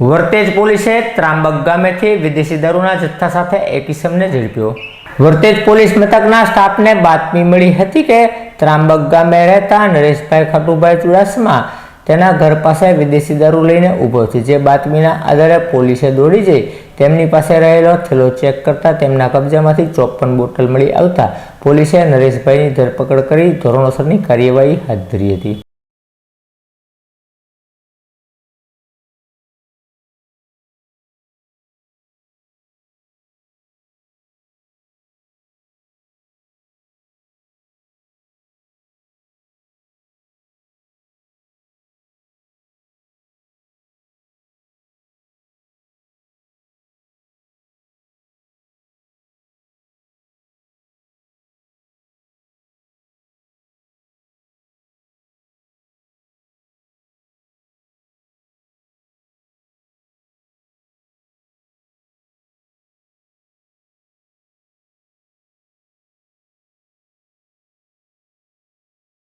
વર્તેજ પોલીસે ત્રાંબક ગામેથી વિદેશી દારૂના જથ્થા સાથે એક ઇસમને ઝડપ્યો. વર્તેજ પોલીસ મથકના સ્ટાફને બાતમી મળી હતી કે ત્રાંબક ગામે રહેતા નરેશભાઈ ખટુભાઈ ચુડાસમા તેના ઘર પાસે વિદેશી દારૂ લઈને ઊભો છે. જે બાતમીના આધારે પોલીસે દોડી જઈ તેમની પાસે રહેલો થેલો ચેક કરતા તેમના કબજામાંથી ચોપન બોટલ મળી આવતા પોલીસે નરેશભાઈની ધરપકડ કરી ધોરણોસરની કાર્યવાહી હાથ ધરી હતી.